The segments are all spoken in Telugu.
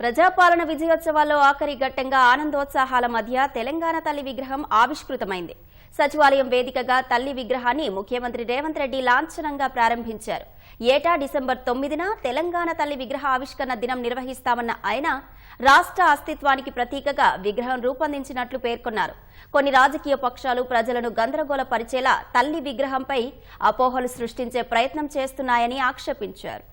ప్రజాపాలన విజయోత్సవాల్లో ఆఖరి ఘట్టంగా ఆనందోత్సాహాల మధ్య తెలంగాణ తల్లి విగ్రహం ఆవిష్కృతమైంది. సచివాలయం వేదికగా తల్లి విగ్రహాన్ని ముఖ్యమంత్రి రేవంత్ రెడ్డి లాంఛనంగా ప్రారంభించారు. ఏటా డిసెంబర్ తొమ్మిదిన తెలంగాణ తల్లి విగ్రహ ఆవిష్కరణ దినం నిర్వహిస్తామన్న ఆయన రాష్ట్ర అస్తిత్వానికి ప్రతీకగా విగ్రహం రూపొందించినట్లు పేర్కొన్నారు. కొన్ని రాజకీయ పక్షాలు ప్రజలను గందరగోళపరిచేలా తల్లి విగ్రహంపై అపోహలు సృష్టించే ప్రయత్నం చేస్తున్నాయని ఆక్షేపించారు.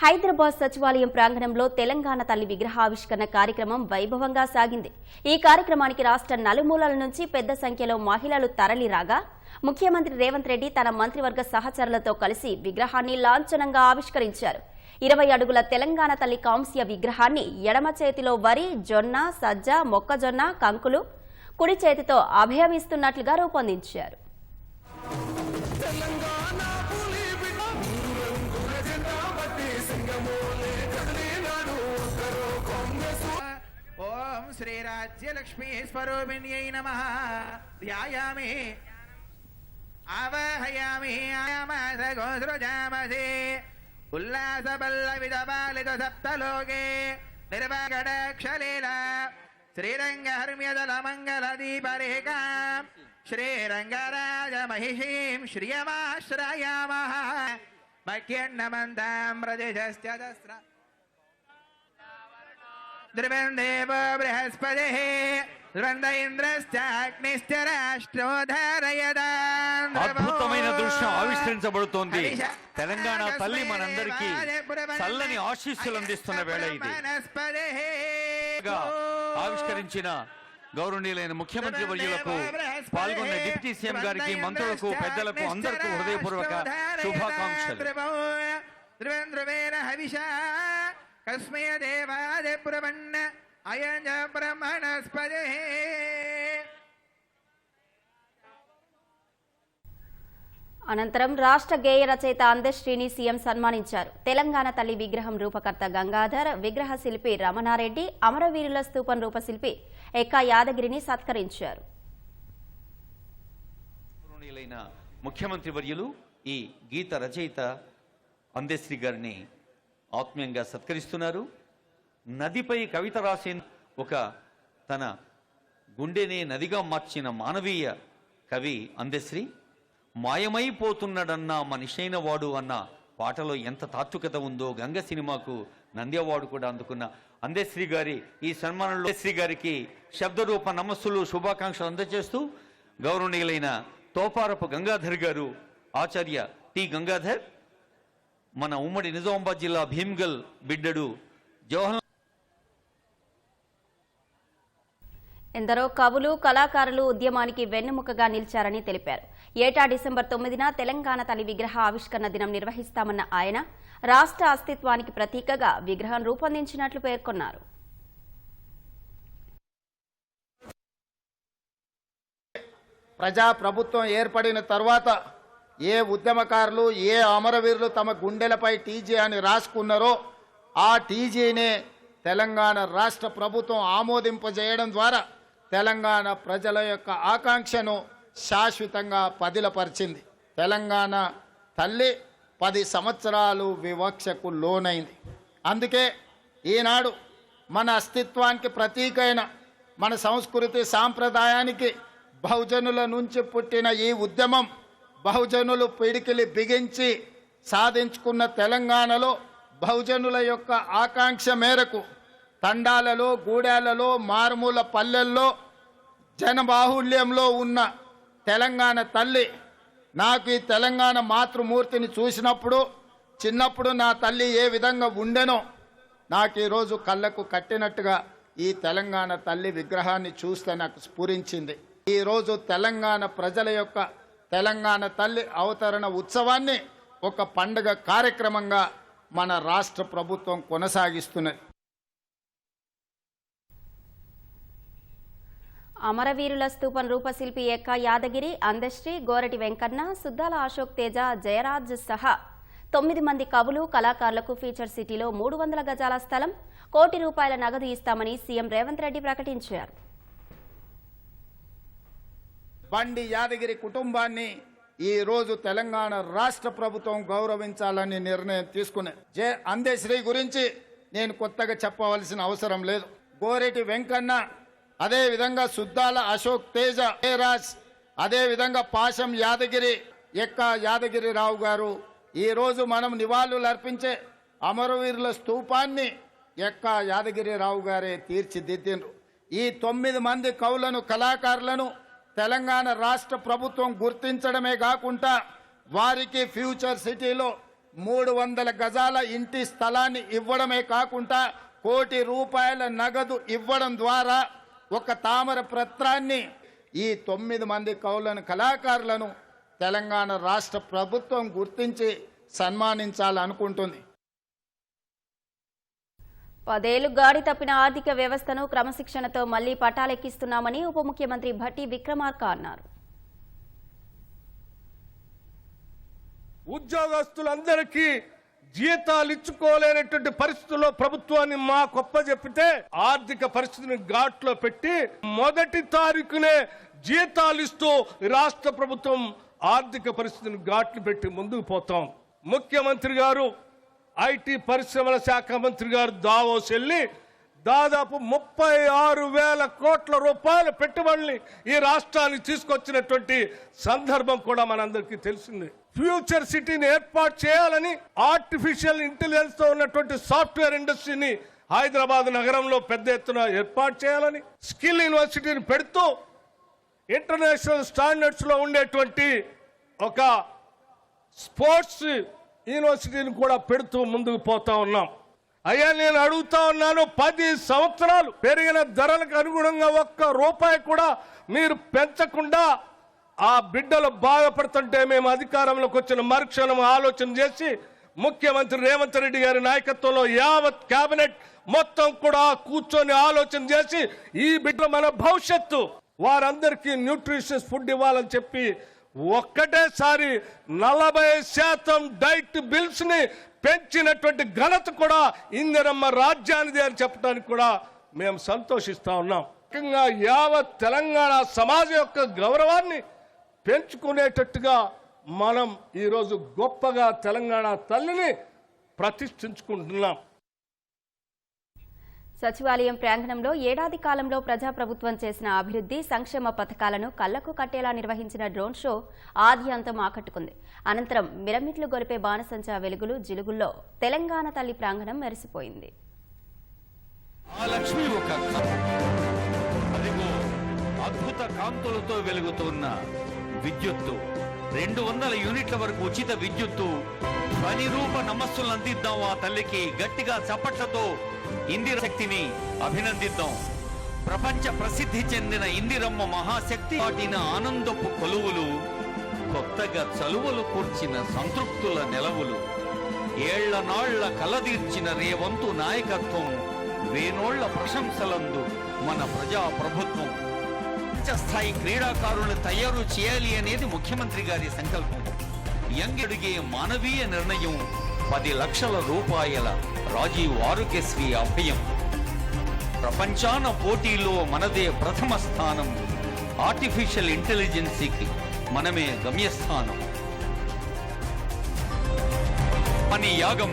హైదరాబాద్ సచివాలయం ప్రాంగణంలో తెలంగాణ తల్లి విగ్రహావిష్కరణ కార్యక్రమం వైభవంగా సాగింది. ఈ కార్యక్రమానికి రాష్ట్ర నలుమూలల నుంచి పెద్ద సంఖ్యలో మహిళలు తరలిరాగా ముఖ్యమంత్రి రేవంత్ రెడ్డి తన మంత్రివర్గ సహచరులతో కలిసి విగ్రహాన్ని లాంఛనంగా ఆవిష్కరించారు. ఇరవై అడుగుల తెలంగాణ తల్లి కాంస్య విగ్రహాన్ని ఎడమ చేతిలో వరి జొన్న సజ్జ మొక్కజొన్న కంకులు కుడి చేతితో అభయమిస్తున్నట్లుగా రూపొందించారు. తెలంగాణ శ్రీరాజ్యలక్ష్మీ స్వరూపిణ్యై నమ ధ్యాయామి ఆవాహయామి ఆయామసగోసృజామసి ఉల్లాసబల్లవిదబాలిత సప్తలోకే నిర్వగడక్షలీల శ్రీరంగహర్మ్యదల మంగళ దీపరేఖా శ్రీరంగరాజ మహిషీం శ్రియమాశ్రయామః మఖ్యన్నమంతాం ప్రదేశస్య ధ్రువం దేవో బృహస్పతిः ధ్రువంద ఇంద్రశ్చాగ్నిశ్చ రాష్ట్రోధరయదాన్ అద్భుతమైన దృశ్యం ఆవిష్కరించబడుతోంది. తెలంగాణ తల్లి మనందరికీ చల్లని ఆశీస్సులు అందిస్తున్న వేళ ఇది. ఆవిష్కరించిన గౌరవనీయులైన ముఖ్యమంత్రి వర్యులకు పాల్గొన్న డిప్యూటీ సీఎం గారికి మంత్రులకు పెద్దలకు అందరికీ హృదయపూర్వక శుభాకాంక్షలు. దేవాది బ్రహ్మణస్పదే అనంతరం రాష్ట్ర గేయ రచయిత అందశ్రీని సీఎం సన్మానించారు. తెలంగాణ తల్లి విగ్రహం రూపకర్త గంగాధర్ విగ్రహ శిల్పి రమణారెడ్డి అమరవీరుల స్తూపం రూపశిల్పి ఎక్కా యాదగిరిని సత్కరించారు. ముఖ్యమంత్రి వర్యులు ఈ గీత రచయిత అందేశ్రీ గారిని ఆత్మీయంగా సత్కరిస్తున్నారు. నదిపై కవిత రాసే ఒక తన గుండెనే నదిగా మార్చిన మానవీయ కవి అందశ్రీ మాయమైపోతున్నాడన్న మనిషైన వాడు అన్న పాటలో ఎంత తాత్వికత ఉందో గంగ సినిమాకు నంది అవార్డు కూడా అందుకున్న అందేశ్రీ గారి ఈ సన్మానంలో శ్రీ గారికి శబ్దరూప నమస్సులు శుభాకాంక్షలు అందజేస్తూ గౌరవనీయులైన తోపారపు గంగాధర్ గారు ఆచార్య టి గంగాధర్ మన ఉమ్మడి నిజామాబాద్ జిల్లా భీమ్గల్ బిడ్డడు జవహర్ ఎందరో కవులు కళాకారులు ఉద్యమానికి వెన్నెముకగా నిలిచారని తెలిపారు. ఏటా డిసెంబర్ తొమ్మిదిన తెలంగాణ తల్లి విగ్రహ ఆవిష్కరణ దినం నిర్వహిస్తామన్న ఆయన రాష్ట్ర అస్తిత్వానికి ప్రతీకగా విగ్రహం రూపొందించినట్లు పేర్కొన్నారు. ప్రజా ప్రభుత్వం ఏర్పడిన తర్వాత ఏ ఉద్యమకారులు ఏ అమరవీరులు తమ గుండెలపై టీజీ అని రాసుకున్నారో ఆ టీజీనే తెలంగాణ రాష్ట్ర ప్రభుత్వం ఆమోదింపజేయడం ద్వారా తెలంగాణ ప్రజల యొక్క ఆకాంక్షను శాశ్వతంగా పదిలపరిచింది. తెలంగాణ తల్లి పది సంవత్సరాలు వివక్షకు లోనైంది. అందుకే ఈనాడు మన అస్తిత్వానికి ప్రతీకైన మన సంస్కృతి సాంప్రదాయానికి బహుజనుల నుంచి పుట్టిన ఈ ఉద్యమం బహుజనులు పిడికిలి బిగించి సాధించుకున్న తెలంగాణలో బహుజనుల యొక్క ఆకాంక్ష మేరకు తండాలలో గూడాలలో మారుమూల పల్లెల్లో జనబాహుల్యంలో ఉన్న తెలంగాణ తల్లి నాకు ఈ తెలంగాణ మాతృమూర్తిని చూసినప్పుడు చిన్నప్పుడు నా తల్లి ఏ విధంగా ఉండెనో నాకు ఈరోజు కళ్ళకు కట్టినట్టుగా ఈ తెలంగాణ తల్లి విగ్రహాన్ని చూస్తే నాకు స్ఫురించింది. ఈరోజు తెలంగాణ ప్రజల యొక్క తెలంగాణ తల్లి అవతరణ ఉత్సవాన్ని ఒక పండుగ కార్యక్రమంగా మన రాష్ట్ర ప్రభుత్వం కొనసాగిస్తున్నది. అమరవీరుల స్తూపం రూపశిల్పి ఎక్క యాదగిరి అందశ్రీ గోరటి వెంకన్న సుద్దాల అశోక్ తేజ జయరాజ్ సహా తొమ్మిది మంది కవులు కళాకారులకు ఫీచర్ సిటీలో మూడు వందల గజాల స్థలం కోటి రూపాయల నగదు ఇస్తామని సీఎం రేవంత్ రెడ్డి ప్రకటించారు. బండి యాదగిరి కుటుంబాన్ని ఈ రోజు తెలంగాణ రాష్ట్ర ప్రభుత్వం గౌరవించాలని నిర్ణయం తీసుకునే జే అందేశ్రీ గురించి నేను కొత్తగా చెప్పవలసిన అవసరం లేదు. గోరెటి వెంకన్న అదే విధంగా సుద్దాల అశోక్ తేజ రాజ్ అదే విధంగా పాశం యాదగిరి ఎక్క యాదగిరిరావు గారు ఈ రోజు మనం నివాళులు అర్పించే అమరవీరుల స్తూపాన్ని ఎక్క యాదగిరిరావు గారే తీర్చిదిద్దిండ్రు. ఈ తొమ్మిది మంది కవులను కళాకారులను తెలంగాణ రాష్ట్ర ప్రభుత్వం గుర్తించడమే కాకుండా వారికి ఫ్యూచర్ సిటీలో మూడు వందల గజాల ఇంటి స్థలాన్ని ఇవ్వడమే కాకుండా కోటి రూపాయల నగదు ఇవ్వడం ద్వారా ఒక తామర పత్రాన్ని ఈ తొమ్మిది మంది కౌలను కళాకారులను తెలంగాణ రాష్ట్ర ప్రభుత్వం గుర్తించి సన్మానించాలనుకుంటుంది. పదేళ్ళు గాడి తప్పిన ఆర్థిక వ్యవస్థను క్రమశిక్షణతో మళ్ళీ పటాలెక్కిస్తున్నామని ఉప ముఖ్యమంత్రి భట్టి విక్రమార్క అన్నారు. ఉద్యోగస్తులందరికీ జీతాలు ఇచ్చుకోలేనటువంటి పరిస్థితుల్లో ప్రభుత్వాన్ని మా గొప్ప చెప్పితే ఆర్థిక పరిస్థితిని ఘాట్లో పెట్టి మొదటి తారీఖునే జీతాలు ఇస్తూ రాష్ట్ర ప్రభుత్వం ఆర్థిక పరిస్థితిని ఘాట్లు పెట్టి ముందుకు పోతాం. ముఖ్యమంత్రి గారు ఐటీ పరిశ్రమల శాఖ మంత్రి గారు దావోస్ వెళ్ళి దాదాపు ముప్పై ఆరు వేల కోట్ల రూపాయల పెట్టుబడుల్ని ఈ రాష్ట్రానికి తీసుకొచ్చినటువంటి సందర్భం కూడా మనందరికీ తెలిసింది. ఫ్యూచర్ సిటీని ఏర్పాటు చేయాలని ఆర్టిఫిషియల్ ఇంటెలిజెన్స్తో ఉన్నటువంటి సాఫ్ట్వేర్ ఇండస్ట్రీని హైదరాబాద్ నగరంలో పెద్ద ఎత్తున ఏర్పాటు చేయాలని స్కిల్ యూనివర్సిటీని పెడుతూ ఇంటర్నేషనల్ స్టాండర్డ్స్లో ఉండేటువంటి ఒక స్పోర్ట్స్ యూనివర్సిటీని కూడా పెడుతూ ముందుకు పోతా ఉన్నాం. అయ్యా నేను అడుగుతా ఉన్నాను పది సంవత్సరాలు పెరిగిన ధరలకు అనుగుణంగా ఒక్క రూపాయి కూడా మీరు పెంచకుండా ఆ బిడ్డలు బాధపడుతుంటే మేము అధికారంలోకి వచ్చిన మరుక్షణం ఆలోచన చేసి ముఖ్యమంత్రి రేవంత్ రెడ్డి గారి నాయకత్వంలో యావత్ కేబినెట్ మొత్తం కూడా కూర్చొని ఆలోచన చేసి ఈ బిడ్డలు మన భవిష్యత్తు వారందరికీ న్యూట్రిషియస్ ఫుడ్ ఇవ్వాలని చెప్పి ఒక్కటేసారి నలభై శాతం డైట్ బిల్స్ని పెంచినటువంటి ఘనత కూడా ఇందిరమ్మ రాజ్యానిది అని చెప్పడానికి కూడా మేము సంతోషిస్తా ఉన్నాం. ముఖ్యంగా యావత్ తెలంగాణ సమాజం యొక్క గౌరవాన్ని పెంచుకునేటట్టుగా మనం ఈరోజు గొప్పగా తెలంగాణ తల్లిని ప్రతిష్ఠించుకుంటున్నాం. సచివాలయం ప్రాంగణంలో ఏడాది కాలంలో ప్రజాప్రభుత్వం చేసిన అభివృద్ది సంక్షేమ పథకాలను కళ్ళకు కట్టేలా నిర్వహించిన డ్రోన్ షో ఆద్యంతం ఆకట్టుకుంది. అనంతరం మిరమిట్లు గొలిపే బాణసంచా వెలుగులు జిలుగుల్లో తెలంగాణ తల్లి ప్రాంగణం మెరిసిపోయింది. అద్భుత కాంతులతో వెలుగుతున్న విద్యుత్తు. రెండు వందల యూనిట్ల వరకు ఉచిత విద్యుత్తు. పని రూప నమస్సులు అందిద్దాం ఆ తల్లికి గట్టిగా చప్పట్లతో ఇందిర శక్తిని అభినందిద్దాం. ప్రపంచ ప్రసిద్ధి చెందిన ఇందిరమ్మ మహాశక్తి వాటిన ఆనందపు కొలువులు కొత్తగా చలువలు కూర్చిన సంతృప్తుల నెలవులు ఏళ్ళ నాళ్ళ కలదీర్చిన రేవంతు నాయకత్వం వేనోళ్ళ ప్రశంసలందు మన ప్రజా ప్రభుత్వం స్థాయి క్రీడాకారులు తయారు చేయాలి అనేది ముఖ్యమంత్రి గారి సంకల్పం. యంగ్ అడిగే మానవీయ నిర్ణయం పది లక్షల రూపాయల రాజీవ్ ఆరోగ్యశ్రీ అభయం. ప్రపంచాన పోటీలో మనదే ప్రథమ స్థానం. ఆర్టిఫిషియల్ ఇంటెలిజెన్సీకి మనమే గమ్యస్థానం. పని యాగం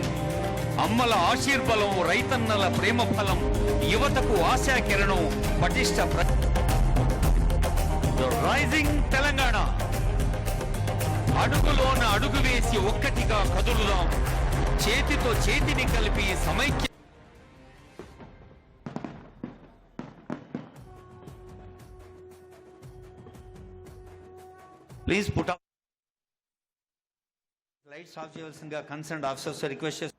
అమ్మల ఆశీర్బలం రైతన్నల ప్రేమ ఫలం యువతకు ఆశా కిరణం పటిష్ట రైజింగ్ తెలంగాణ అడుగులోన అడుగు వేసి ఒక్కటిగా కదులుదాం. చేతితో చేతిని కలిపి సమైక్య ప్లీజ్ పుట్ లైట్స్ ఆఫ్ చేయవలసిందిగా కన్సర్న్ ఆఫీసర్స్ రిక్వెస్ట్ చేస్తున్నాను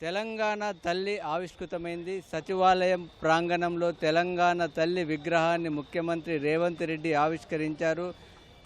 తెలంగాణ తల్లి ఆవిష్కృతమైంది. సచివాలయం ప్రాంగణంలో తెలంగాణ తల్లి విగ్రహాన్ని ముఖ్యమంత్రి రేవంత్ రెడ్డి ఆవిష్కరించారు.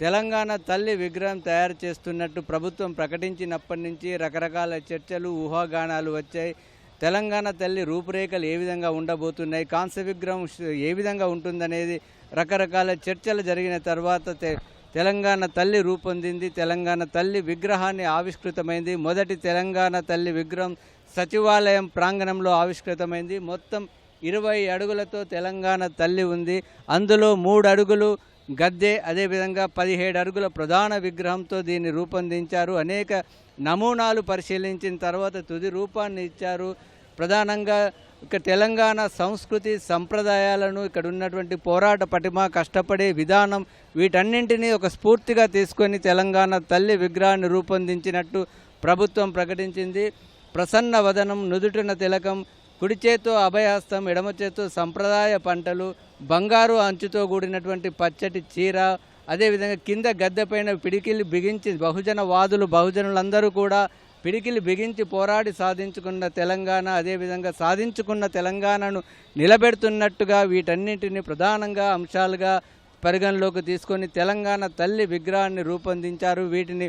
తెలంగాణ తల్లి విగ్రహం తయారు చేస్తున్నట్టు ప్రభుత్వం ప్రకటించినప్పటి నుంచి రకరకాల చర్చలు ఊహాగానాలు వచ్చాయి. తెలంగాణ తల్లి రూపురేఖలు ఏ విధంగా ఉండబోతున్నాయి? కాంస్య విగ్రహం ఏ విధంగా ఉంటుందనేది రకరకాల చర్చలు జరిగిన తర్వాత తె- తెలంగాణ తల్లి రూపొందింది. తెలంగాణ తల్లి విగ్రహాన్ని ఆవిష్కృతమైంది. మొదటి తెలంగాణ తల్లి విగ్రహం సచివాలయం ప్రాంగణంలో ఆవిష్కృతమైంది. మొత్తం ఇరవై అడుగులతో తెలంగాణ తల్లి ఉంది. అందులో మూడు అడుగులు గద్దె అదేవిధంగా పదిహేడు అడుగుల ప్రధాన విగ్రహంతో దీన్ని రూపొందించారు. అనేక నమూనాలు పరిశీలించిన తర్వాత తుది రూపాన్ని ఇచ్చారు. ప్రధానంగా ఇక తెలంగాణ సంస్కృతి సంప్రదాయాలను ఇక్కడ ఉన్నటువంటి పోరాట పటిమ కష్టపడే విధానం వీటన్నింటినీ ఒక స్ఫూర్తిగా తీసుకొని తెలంగాణ తల్లి విగ్రహాన్ని రూపొందించినట్టు ప్రభుత్వం ప్రకటించింది. ప్రసన్న వదనం నుదుటిన తిలకం కుడి చేతో అభయహస్తం ఎడమ చేతో సంప్రదాయ పంటలు బంగారు అంచుతో కూడినటువంటి పచ్చటి చీర అదేవిధంగా కింద గద్దెపైన పిడికిలి బిగించి బహుజన వాదులు బహుజనులందరూ కూడా పిడికిలి బిగించి పోరాడి సాధించుకున్న తెలంగాణ అదేవిధంగా సాధించుకున్న తెలంగాణను నిలబెడుతున్నట్టుగా వీటన్నింటిని ప్రధానంగా అంశాలుగా పరిగణలోకి తీసుకొని తెలంగాణ తల్లి విగ్రహాన్ని రూపొందించారు. వీటిని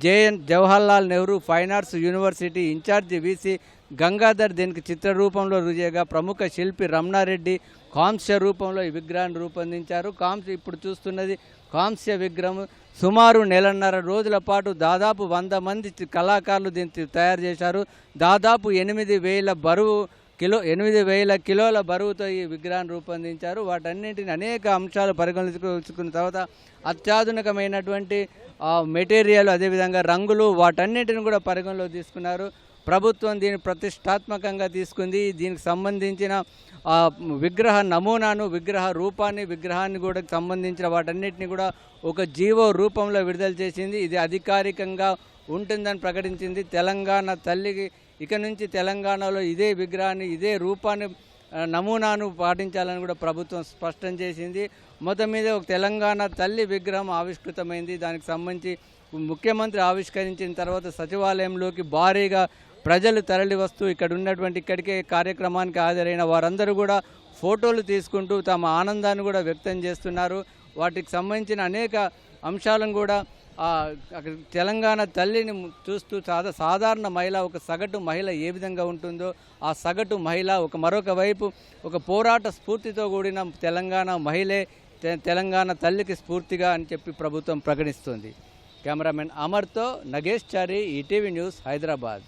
JN Jawaharlal Nehru fine arts university in charge VC Gangadhar దీనికి చిత్ర రూపంలో రుజేగా ప్రముఖ శిల్పి రమణారెడ్డి కాంస్య రూపంలో ఈ విగ్రహాన్ని రూపొందించారు. కాంస్య ఇప్పుడు చూస్తున్నది కాంస్య విగ్రహం. సుమారు నెలన్నర రోజుల పాటు దాదాపు వంద మంది కళాకారులు దీన్ని తయారు చేశారు. దాదాపు ఎనిమిది వేల బరువు కిలో ఎనిమిది వేల కిలోల బరువుతో ఈ విగ్రహాన్ని రూపొందించారు. వాటన్నింటిని అనేక అంశాలు పరిగణించుకున్న తర్వాత అత్యాధునికమైనటువంటి మెటీరియల్ అదేవిధంగా రంగులు వాటన్నిటిని కూడా పరిగణలో తీసుకున్నారు. ప్రభుత్వం దీన్ని ప్రతిష్టాత్మకంగా తీసుకుంది. దీనికి సంబంధించిన విగ్రహ నమూనాను విగ్రహ రూపాన్ని విగ్రహాన్ని కూడా సంబంధించిన వాటన్నిటిని కూడా ఒక జీవో రూపంలో విడుదల చేసింది. ఇది అధికారికంగా ఉంటుందని ప్రకటించింది. తెలంగాణ తల్లికి ఇక నుంచి తెలంగాణలో ఇదే విగ్రహాన్ని ఇదే రూపాన్ని నమూనాను పాటించాలని కూడా ప్రభుత్వం స్పష్టం చేసింది. మొత్తం మీద ఒక తెలంగాణ తల్లి విగ్రహం ఆవిష్కృతమైంది. దానికి సంబంధించి ముఖ్యమంత్రి ఆవిష్కరించిన తర్వాత సచివాలయంలోకి భారీగా ప్రజలు తరలి వస్తూ ఇక్కడ ఉన్నటువంటి ఇక్కడికే కార్యక్రమానికి హాజరైన వారందరూ కూడా ఫోటోలు తీసుకుంటూ తమ ఆనందాన్ని కూడా వ్యక్తం చేస్తున్నారు. వాటికి సంబంధించిన అనేక అంశాలను కూడా అక్కడ తెలంగాణ తల్లిని చూస్తూ సాధ సాధారణ మహిళ ఒక సగటు మహిళ ఏ విధంగా ఉంటుందో ఆ సగటు మహిళ ఒక మరొక వైపు ఒక పోరాట స్ఫూర్తితో కూడిన తెలంగాణ మహిళే తె- తెలంగాణ తల్లికి స్ఫూర్తిగా అని చెప్పి ప్రభుత్వం ప్రకటిస్తుంది. కెమెరామెన్ అమర్తో నగేష్ చారి ఈటీవీ న్యూస్ హైదరాబాద్.